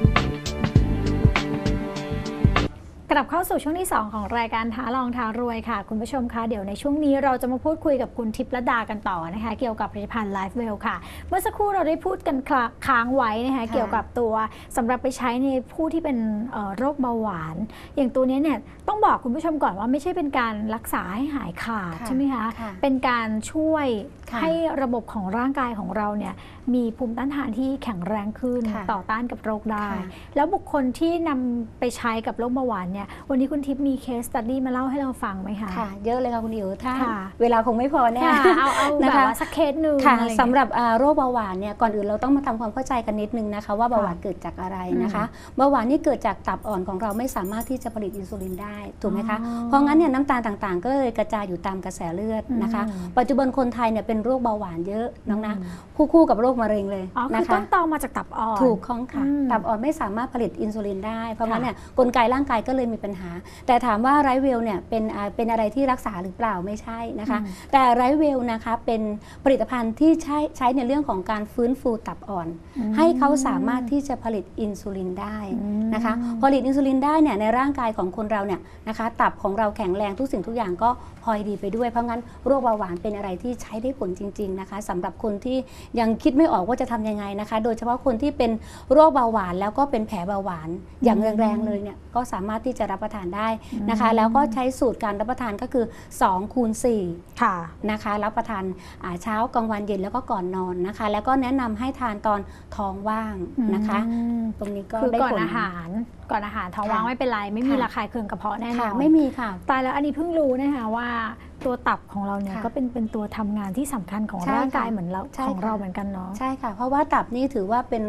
Bye. กลับเข้าสู่ช่วงที่ 2 ของรายการท้าลองท้ารวยค่ะ คุณผู้ชมคะเดี๋ยวในช่วงนี้เราจะมาพูดคุยกับคุณทิพย์ระดากันต่อนะคะ เกี่ยวกับผลิตภัณฑ์ไลฟ์เวลค่ะ เมื่อสักครู่เราได้พูดกันคละค้างไว้นะคะค่ะเกี่ยวกับตัวสำหรับไปใช้ในผู้ที่เป็นเอ่อโรคเบาหวาน อย่างตัวนี้เนี่ยต้องบอกคุณผู้ชมก่อนว่าไม่ใช่เป็นการรักษาให้หายขาดค่ะใช่ไหมคะค่ะเป็นการช่วยค่ะให้ระบบของร่างกายของเราเนี่ยมีภูมิต้านทานที่แข็งแรงขึ้นค่ะต่อต้านกับโรคได้ค่ะแล้วบุคคลที่นำไปใช้กับโรคเบาหวานเนี่ยวันนี้คุณทิพย์มีเคสตัดดี้มาเล่าให้เราฟังไหมคะค่ะ เยอะเลยค่ะคุณอิ๋วถ้าค่ะเวลาคงไม่พอแน่ค่ะเอาเอาแบนะบคะว่าสักเคสหนึ่งค่ะอะไรอย่างสำเงี้ยหรับอ่าโรคเบาหวานเนี่ยก่อนอื่นเราต้องมาทำความเข้าใจกันนิดนึงนะคะว่าเบาหวานเกิดจากอะไรนะคะเบาหวานนี่เกิดจากตับอ่อนของเราไม่สามารถที่จะผลิตอินซูลินได้ถูกไหมคะอ๋อเพราะงั้นเนี่ยน้ำตาลต่างๆ ก็เลยกระจายอยู่ตามกระแสเลือดนะคะอืมปัจจุบันคนไทยเนี่ยเป็นโรคเบาหวานเยอะน้องนะอืมคู่คู่กับโรคมะเร็งเลยอ๋อคือนะต้คะนตอมาจากตับอ่อนถูกข้องค่ะอืมตับอ่อนไม่สามารถผลิตอินซูลินได้เพราะงั้นค่ะเนี่ยกลไกร่างกายก็เลยมีปัญหา แต่ถามว่าไรเวลเนี่ยเป็นอ่าเป็นอะไรที่รักษาหรือเปล่าไม่ใช่นะคะอืมแต่ไรเวลนะคะเป็นผลิตภัณฑ์ที่ใช้ใช้ในเรื่องของการฟื้นฟูตับอ่อนอืมให้เขาสามารถที่จะผลิตอินซูลินได้อืมนะคะผลิตอินซูลินได้เนี่ยในร่างกายของคนเราเนี่ยนะคะตับของเราแข็งแรงทุกสิ่งทุกอย่างก็พลอยดีไปด้วย เพราะงั้นโรคเบาหวานเป็นอะไรที่ใช้ได้ผลจริง ๆนะคะสำหรับคนที่ยังคิดไม่ออกว่าจะทำยังไงนะคะ โดยเฉพาะคนที่เป็นโรคเบาหวาน แล้วก็เป็นแผลเบาหวานอย่างแรงๆเลยเนี่ยก็สามารถที่จะรับประทานได้นะคะ แล้วก็ใช้สูตรการรับประทานก็คือ2คูณ4ค่ะนะคะรับประทานอ่าเช้ากลางวันเย็นแล้วก็ก่อนนอนนะคะ แล้วก็แนะนำให้ทานตอนท้องว่างนะคะอืมตรงนี้ก็คือได้ก่อนผลอาหารก่อนอาหารท้องค่ะว่างไม่เป็นไร ไม่มีค่ะระคายเคืองกระเพาะแน่นค่ะอนไม่มีค่ะตายแล้วอันนี้เพิ่งรู้นะคะว่า ตัวตับของเราเนี่ยค่ะก็เป็นเป็นตัวทำงานที่สำคัญของใช่ร่างกายค่ะเหมือนเราใช่ของค่ะ เราเหมือนกันเนาะ ใช่ค่ะ เพราะว่าตับนี่ถือว่าเป็น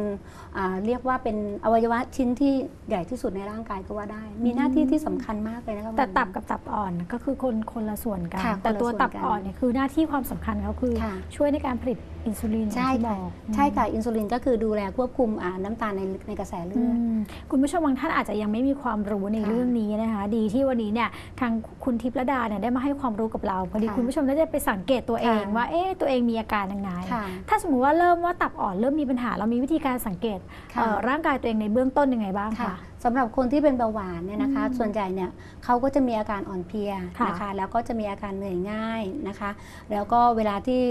อ่าเรียกว่าเป็นอวัยวะชิ้นที่ใหญ่ที่สุดในร่างกายก็ว่าได้ มีหน้าที่ที่สำคัญมากเลยนะคะแต่คุณตับกับตับอ่อนก็คือคนคนละส่วนกัน ค่ะแต่คนละตัวส่วนตับกันอ่อนเนี่ยคือหน้าที่ความสำคัญเขาคือค่ะ ช่วยในการผลิตอินซูลินใช่อย่างที่บค่ะอกใช่ค่ะ อินซูลินก็คือดูแลควบคุมอ่าน้ำตาลในในกระแสเลือือด มคุณผู้ชมบางท่านอาจจะยังไม่มีความรู้ในค่ะ เรื่องนี้นะคะ ดีที่วันนี้เนี่ยทางคุณทิพย์ระดาเนี่ยได้มาให้ความรู้กับเรา พอดีค่ะคุณผู้ชมได้ไปสังเกตตัวเองค่ะว่าเอ๊ะตัวเองมีอาการยังไงค่ะถ้าสมมุติว่าเริ่มว่าตับอ่อนเริ่มมีปัญหาเรามีวิธีการสังเกตค่ะเอ่อร่างกายตัวเองในเบื้องต้นยังไงบ้างค่ะคะ สำหรับคนที่เป็นเบาหวานเนี่ยนะคะอืมส่วนใหญ่เนี่ยเขาก็จะมีอาการอ่อนเพลียค่ะนะคะ แล้วก็จะมีอาการเหนื่อยง่ายนะคะ แล้วก็เวลาที่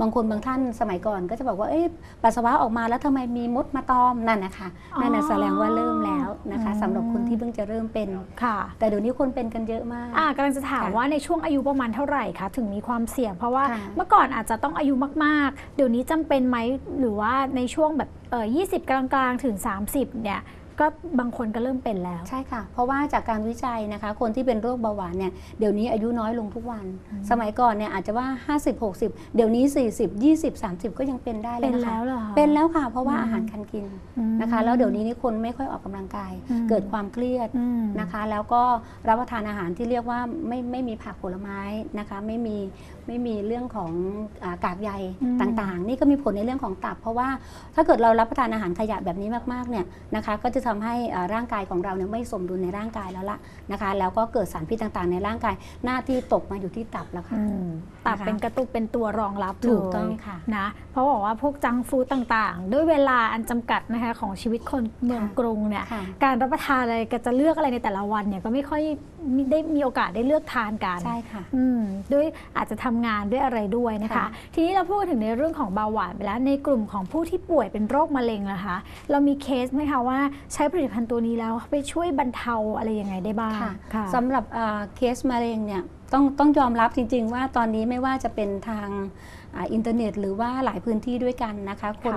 บางคนบางท่านสมัยก่อน ก็จะบอกว่าเอ๊ะปัสสาวะออกมาแล้วทำไมมีมดมาตอมนั่นนะคะนั่นนะแสดงว่าเริ่มแล้วนะคะสำหรับคนที่เพิ่งจะเริ่มเป็นค่ะ แต่เดี๋ยวนี้คนเป็นกันเยอะมากอ่ากำลังจะถามค่ะว่าในช่วงอายุประมาณเท่าไหร่คะถึงมีความเสี่ยง เพราะว่าค่ะเมื่อก่อนอาจจะต้องอายุมากๆ เดี๋ยวนี้จำเป็นไหมหรือว่าในช่วงแบบเออ20 กลางๆ ถึง 30 เนี่ย ก็บางคนก็เริ่มเป็นแล้ว ใช่ค่ะ เพราะว่าจากการวิจัยนะคะ คนที่เป็นโรคเบาหวานเนี่ยเดี๋ยวนี้อายุน้อยลงทุกวัน สมัยก่อนเนี่ยอาจจะว่า 50 60 เดี๋ยวนี้ 40 20 30 ก็ยังเป็นได้เลเป็ยนนะคะแล้วเหรอคะเป็นแล้วค่ะ เพราะว่าอืมอาหารการกินอืมนะคะ แล้วเดี๋ยวนี้นี่คนไม่ค่อยออกกำลังกายอืมเกิดความเครียดอืมนะคะ แล้วก็รับประทานอาหารที่เรียกว่าไม่ไม่มีผักผลไม้นะคะ ไม่มีไม่มีเรื่องของอากากใยอืมต่างๆ นี่ก็มีผลในเรื่องของตับ เพราะว่าถ้าเกิดเรารับประทานอาหารขยะแบบนี้มากๆเนี่ยนะคะก็จะทำให้อ่าร่างกายของเราเนี่ยไม่สมดุลในร่างกายแล้วล่ะนะคะแล้วก็เกิดสารพิษต่างๆ ในร่างกายหน้าที่ตกมาอยู่ที่ตับแล้วค่ะอืมตับนะคะเป็นกระตุกเป็นตัวรองรับถูกเลยต้องค่ะนะเพราะบอกว่าพวกจังก์ฟู้ดต่างๆ ด้วยเวลาอันจำกัดนะคะของชีวิตคนเมืองค่ะกรุงเนี่ยค่ะการรับประทานอะไรก็จะเลือกอะไรในแต่ละวันเนี่ยก็ไม่ค่อยมี ได้มีโอกาสได้เลือกทานกันใช่ค่ะอืมด้วยอาจจะทำงานด้วยอะไรด้วยนะคะค่ะทีนี้เราพูดถึงในเรื่องของเบาหวานไปแล้ว ในกลุ่มของผู้ที่ป่วยเป็นโรคมะเร็งล่ะคะ เรามีเคสไหมคะว่าใช้ผลิตภัณฑ์ตัวนี้แล้วไปช่วยบรรเทาอะไรยังไงได้บ้างค่ะค่ะสำหรับอ่าเคสมะเร็งเนี่ยต้องต้องยอมรับจริง ๆ ว่าตอนนี้ไม่ว่าจะเป็นทาง อ่าอินเทอร์เน็ต หรือว่าหลายพื้นที่ด้วยกันนะคะคน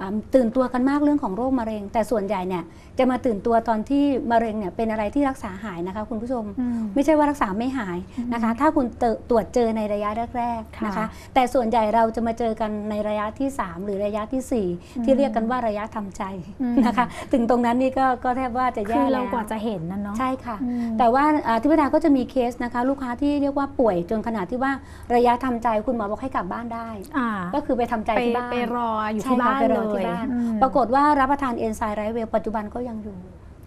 อ่าตื่นตัวกันมากเรื่องของโรคมะเร็ง แต่ส่วนใหญ่เนี่ยจะมาตื่นตัวตอนที่มะเร็งเนี่ยเป็นอะไรที่รักษาหายนะคะคุณผู้ชมอืมไม่ใช่ว่ารักษาไม่หายนะคะ ถ้าคุณเตตรวจเจอในระยะแรกๆนะคะค่ะแต่ส่วนใหญ่เราจะมาเจอกันในระยะที่ 3 หรือระยะทีสี่4 ที่เรียกกันว่าระยะทำใจอืมนะคะ ถึงตรงนั้นนี่ก็ก็แทบว่าจะแย่คือแล้เราวกว่าจะเห็นนะเนาะใช่ค่ะอืมแต่ว่าอ่าที่พดาก็จะมีเคสนะคะ ลูกค้าที่เรียกว่าป่วยจนขนาดที่ว่าระยะทำใจคุณหมอบอกให้กลับบ้านได้อ่าก็คือไปทำใจไปที่บ้านไปรออยู่ใช่ที่ค่ะบ้านไปรเลอที่ยบ้านอืมปรากฏว่ารับประทานเอนไซม์ไรเวลปัจจุบันก็ยังอยู่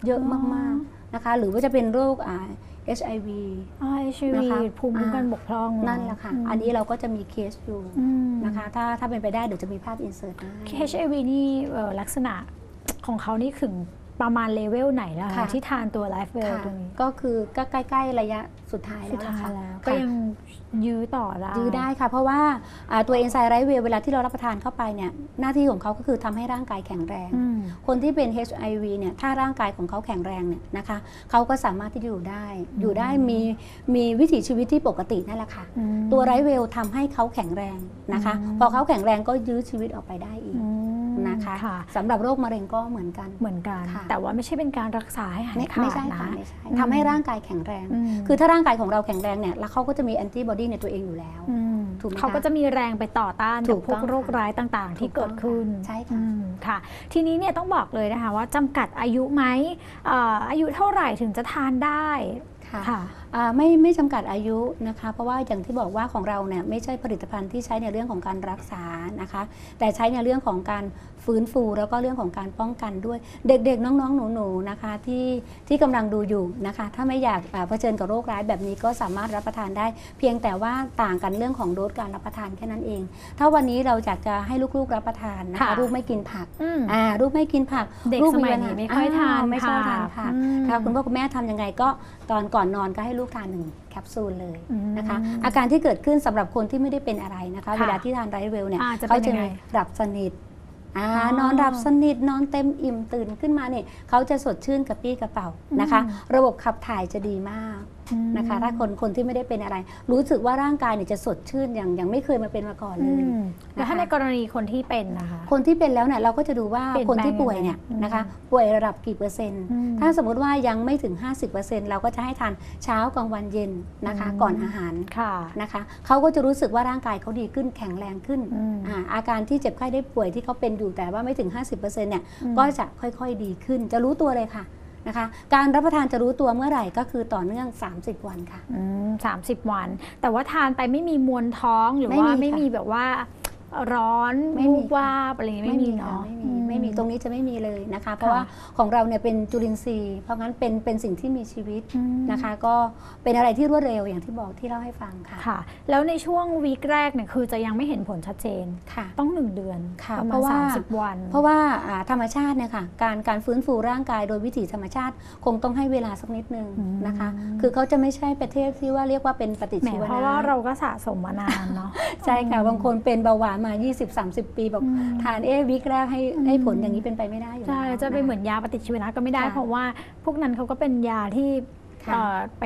เยอะอ๋อมากๆนะคะ หรือว่าจะเป็นโรคอ่า HIV อ๋อชีวีนะคะภูมิคุ้มกันอ่าบกพร่องเนั่นแหละค่ะมอันนี้เราก็จะมีเคสอยู่อืมนะคะ ถ้าถ้าเป็นไปได้เดี๋ยวจะมีภาพอินเสิร์ตให้ HIV นี่เอ่อลักษณะของเขานี่ถึง ประมาณเลเวลไหนแล้วคะค่ะ ที่ทานตัวไลฟ์เวลค่ะตัวนี้ก็คือก็ใกล้ ๆ ระยะสุดท้ายสุแล้ดวท้ายล่ะค่ะแล้วค่ะก็ยังยื้อต่อได้ ยื้อได้ค่ะ เพราะว่าอ่าตัวเอนไซม์ไรเวลเวลาที่เรารับประทานเข้าไปเนี่ยหน้าที่ของเขาก็คือทำให้ร่างกายแข็งแรง อืม คนที่เป็น HIV เนี่ยถ้าร่างกายของเขาแข็งแรงเนี่ยนะคะเขาก็สามารถที่จะอยู่ได้อืมอยู่ได้มีมีวิถีชีวิตที่ปกตินั่นแหละค่ะอืมตัวไรเวลทำให้เขาแข็งแรงนะคะ อืม พอเขาแข็งแรงก็ยื้อชีวิตออกไปได้อีก อืม นะคะค่ะสำหรับโรคมะเร็งก็เหมือนกันเหมือนกันค่ะแต่ว่าไม่ใช่เป็นการรักษาให้หายไม่ขาไม่ดใช่นะค่ะไม่ใช่อืมทำให้ร่างกายแข็งแรงอืมคือถ้าร่างกายของเราแข็งแรงเนี่ยแล้วเขาก็จะมีแอนติบอดีในตัวเองอยู่แล้วอืมถูกไหมคะเขาก็จะมีแรงไปต่อต้านถูกับกพวต้กองโรคร้ายต่างๆ ที่ถูกต้เกิองดขึ้นใช่ค่ะอืมค่ะ ทีนี้เนี่ยต้องบอกเลยนะคะว่าจำกัดอายุไหมเอ่ออายุเท่าไหร่ถึงจะทานได้ค่ะค่ะอ่า ไม่ไม่จำกัดอายุนะคะ เพราะว่าอย่างที่บอกว่าของเราเนี่ยไม่ใช่ผลิตภัณฑ์ที่ใช้ในเรื่องของการรักษานะคะ แต่ใช้ในเรื่องของการฟื้นฟูแล้วก็เรื่องของการป้องกันด้วย เด็กๆ น้องๆ หนูๆนะคะที่ที่กำลังดูอยู่นะคะ ถ้าไม่อยากอ่าเผชิญกับโรคร้ายแบบนี้ก็สามารถรับประทานได้ เพียงแต่ว่าต่างกันเรื่องของโดสการรับประทานแค่นั้นเอง ถ้าวันนี้เราอยากจะให้ลูกๆรับประทานนะคะค่ะลูกไม่กินผักอืมอ่าลูกไม่กินผักเด็กลูสมัยปัญนี้หาไม่ค่อยทานไม่ชอบทานผัผักกอืมค่ะคุณพ่อคุณแม่ทำยังไงก็ตอนก่อนนอนก็ให้ลูกทานหนึ่งแคปซูลเลยอืมนะคะ อาการที่เกิดขึ้นสำหรับคนที่ไม่ได้เป็นอะไรนะคะค่ะเวลาที่ทานไรเวลเนี่ยอ่าจะเป็นเขาจะยังไงมีหลับสนิทอ่าอ๋อนอนหลับสนิทนอนเต็มอิ่มตื่นขึ้นมาเนี่ยเขาจะสดชื่นกระปี้กระเป๋านะคะอืมระบบขับถ่ายจะดีมากอืม นะคะ ถ้าคนคนที่ไม่ได้เป็นอะไร รู้สึกว่าร่างกายเนี่ยจะสดชื่นอย่างอย่างไม่เคยมาเป็นมาก่อนอืเลยมแล้วถ้าในกรณีคนที่เป็นนะคะ คนที่เป็นแล้วเนี่ยเราก็จะดูว่าเปลี่ยนคนที่แปลงป่วยเนี่ยยังไงนะคะอืมป่วยระดับกี่เปอร์เซ็นต์อืมถ้าสมมติว่ายังไม่ถึง 50%เราก็จะให้ทานเช้ากลางวันเย็นนะคะอืมก่อนอาหารค่ะนะคะเขาก็จะรู้สึกว่าร่างกายเขาดีขึ้นแข็งแรงขึ้นอืมอาอาการที่เจ็บไข้ได้ป่วยที่เขาเป็นอยู่แต่ว่าไม่ถึง 50%เนี่ยอืมก็จะค่อยๆดีขึ้น จะรู้ตัวเลยค่ะ นะคะ การรับประทานจะรู้ตัวเมื่อไหร่ก็คือต่อเนื่อง 30 วันค่ะ อืมสามสิบวัน แต่ว่าทานไปไม่มีมวลท้องหรือไม่ว่ามีไม่ค่ะมีแบบว่าร้อนไม่มีวูบวาบอะไรอย่างงี้ไม่มีค่ะเนาะไม่มี อื ไม่มีตรงนี้จะไม่มีเลยนะคะ เพราะว่าของเราเนี่ยเป็นจุลินทรีย์ เพราะงั้นเป็นเป็นสิ่งที่มีชีวิตอืมนะคะ ก็เป็นอะไรที่รวดเร็วอย่างที่บอกที่เล่าให้ฟังค่ะค่ะ แล้วในช่วงวีคแรกเนี่ยคือจะยังไม่เห็นผลชัดเจนค่ะต้องหนึ่งเดือนค่ะประเพมาณราะว่าสามสิบวัน เพราะว่าอ่าธรรมชาติเนี่ยค่ะการการฟื้นฟูร่างกายโดยวิถีธรรมชาติคงต้องให้เวลาสักนิดนึงอืมนะคะ คือเขาจะไม่ใช่ประเทศที่ว่าเรียกว่าเป็นปฏิแหมชีวนะเพราะว่าเราก็สะสมมานานเนาะใช่ค่ะบางคนเป็นเบาหวานมา 20-30 ปีบอกอืมทานเอ๊วิกแรกให้อืมให้ผลอย่างนี้เป็นไปไม่ได้อยู่ใช่แล้วจะไปเหมือนยาปฏิชีวนะก็ไม่ได้ค่ะเพราะว่าพวกนั้นเขาก็เป็นยาที่ค่ะเอ่อไป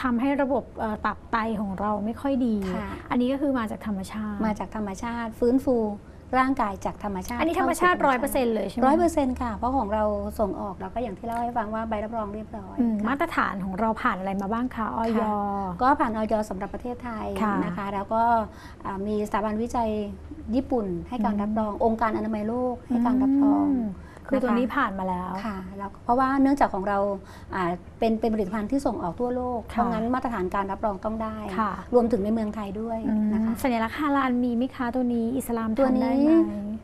ทำให้ระบบเอ่อตับไตของเราไม่ค่อยดีค่ะอันนี้ก็คือมาจากธรรมชาติ มาจากธรรมชาติ ฟื้นฟู ร่างกายจากธรรมชาติ อันนี้ธรรมชาติร้อยเปอร์เซ็นต์เลยใช่ไหมร้อยเปอร์เซ็นต์ค่ะ เพราะของเราส่งออกเราก็อย่างที่เล่าให้ฟังว่าใบรับรองเรียบร้อยอืมค่ะมาตรฐานของเราผ่านอะไรมาบ้างคะออยค่ะก็ผ่านออยสำหรับประเทศไทยค่ะนะคะ แล้วก็อ่ามีสถาบันวิจัยญี่ปุ่นให้การอืมรับรอง องค์การอนามัยโลกให้การรับรองม คือตัวนี้ผ่านมาแล้วค่ะแล้วเพราะว่าเนื่องจากของเราอ่าเป็นเป็นผลิตภัณฑ์ที่ส่งออกทั่วโลกค่ะเพราะงั้นมาตรฐานการรับรองต้องได้ค่ะรวมถึงในเมืองไทยด้วยอืมนะคะสัญลักษณ์ฮาลาลมีไหมคะตัวนี้อิสลามตัวทำได้นี้ไหม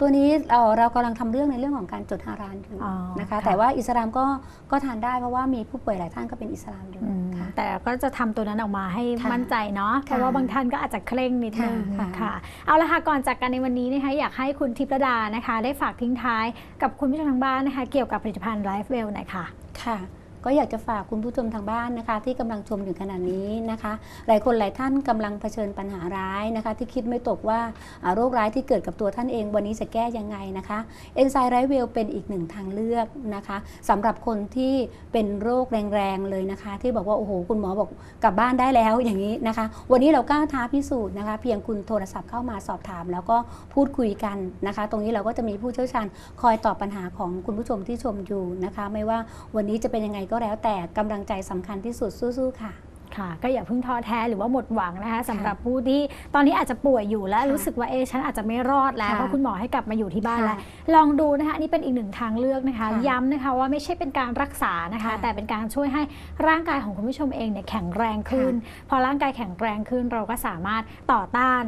ตัวนี้เราเรากำลังทำเรื่องในเรื่องของการจดฮารานอยู่อ๋อนะคะค่ะแต่ว่าอิสลามก็ก็ทานได้เพราะว่ามีผู้ป่วยหลายท่านก็เป็นอิสลามอยู่อืมค่ะ แต่ก็จะทำตัวนั้นออกมาให้ค่ะมั่นใจเนาะเพราะว่าบางท่านก็อาจจะเคร่งนิดนึงค่ะค่ะค่ะเอาละค่ะก่อนจากกันในวันนี้นะคะอยากให้คุณทิพย์ระดานะคะ ได้ฝากทิ้งท้ายกับคุณผู้ชมทางบ้านนะคะ เกี่ยวกับผลิตภัณฑ์ไลฟ์เวลหน่อยค่ะค่ะ ก็อยากจะฝากคุณผู้ชมทางบ้านนะคะ ที่กำลังชมอยู่ขณะนี้นะคะ หลายคนหลายท่านกำลังเผชิญปัญหาร้ายนะคะ ที่คิดไม่ตกว่าอ่าโรคร้ายที่เกิดกับตัวท่านเองวันนี้จะแก้ยังไงนะคะเอนไซม์ไรเวลเป็นอีกหนึ่งทางเลือกนะคะสำหรับคนที่เป็นโรคแรงๆเลยนะคะ ที่บอกว่าโอ้โหคุณหมอบอกกลับบ้านได้แล้วอย่างนี้นะคะ วันนี้เรากล้าท้าพิสูจน์นะคะ เพียงคุณโทรศัพท์เข้ามาสอบถาม แล้วก็พูดคุยกันนะคะ ตรงนี้เราก็จะมีผู้เชี่ยวชาญคอยตอบปัญหาของคุณผู้ชมที่ชมอยู่นะคะ ไม่ว่าวันนี้จะเป็นยังไงก็แล้วแต่กำลังใจสำคัญที่สุดสู้ๆค่ะค่ะก็อย่าเพิ่งท้อแท้หรือว่าหมดหวังนะคะสำหรับผู้ที่ตอนนี้อาจจะป่วยอยู่และค่ะรู้สึกว่าเอะฉันอาจจะไม่รอดแล้วค่ะเพราะคุณหมอให้กลับมาอยู่ที่บ้านค่ะแล้วลองดูนะคะอันนี่เป็นอีกหนึ่งทางเลือกนะคะค่ะย้ำนะคะว่าไม่ใช่เป็นการรักษานะคะค่ะแต่เป็นการช่วยให้ร่างกายของคุณผู้ชมเองเนี่ยแข็งแรงขึ้น พอร่างกายแข็งแรงขึ้นเราก็สามารถต่อต้าน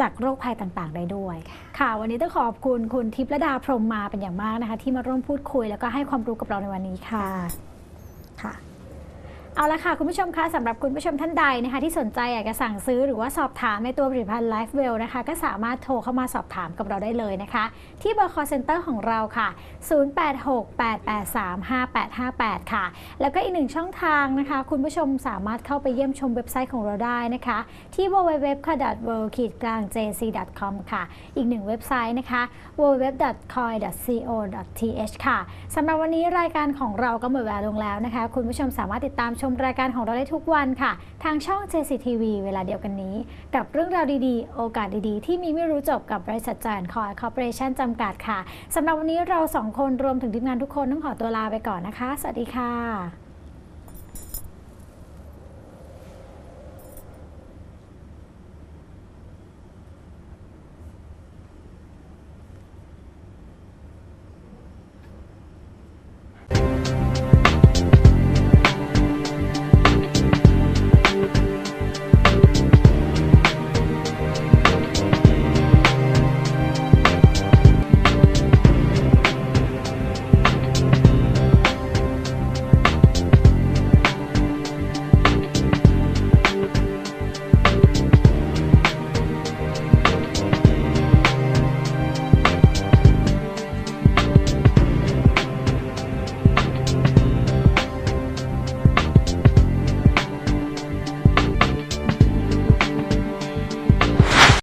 จากโรคภัยต่างๆ ได้ด้วย ค่ะ วันนี้ต้องขอบคุณคุณทิพย์ระดาพรหมมาเป็นอย่างมากนะคะ ที่มาร่วมพูดคุยแล้วก็ให้ความรู้กับเราในวันนี้ค่ะ ค่ะ เอาละค่ะ คุณผู้ชมคะสำหรับคุณผู้ชมท่านใดนะคะที่สนใจอยากจะสั่งซื้อหรือว่าสอบถามในตัวผลิตภัณฑ์ Life Well นะคะก็สามารถโทรเข้ามาสอบถามกับเราได้เลยนะคะ ที่เบอร์ call center ของเราค่ะ 0868835858 ค่ะ แล้วก็อีกหนึ่งช่องทางนะคะ คุณผู้ชมสามารถเข้าไปเยี่ยมชมเว็บไซต์ของเราได้นะคะ ที่ www ค่ะ world jc com ค่ะ อีกหนึ่งเว็บไซต์นะคะ www.coin.co.th ค่ะสำหรับวันนี้รายการของเราก็หมดเวลาลงแล้วนะคะ คุณผู้ชมสามารถติดตามชมรายการของเราได้ทุกวันค่ะ ทางช่อง JCTV เวลาเดียวกันนี้ กับเรื่องราวดีๆ โอกาสดีๆ ที่มีไม่รู้จบกับบริษัทจานคอยคอร์ปอเรชั่นจำกัดค่ะสำหรับวันนี้เราสองคนรวมถึงทีมงานทุกคนต้องขอตัวลาไปก่อนนะคะ สวัสดีค่ะ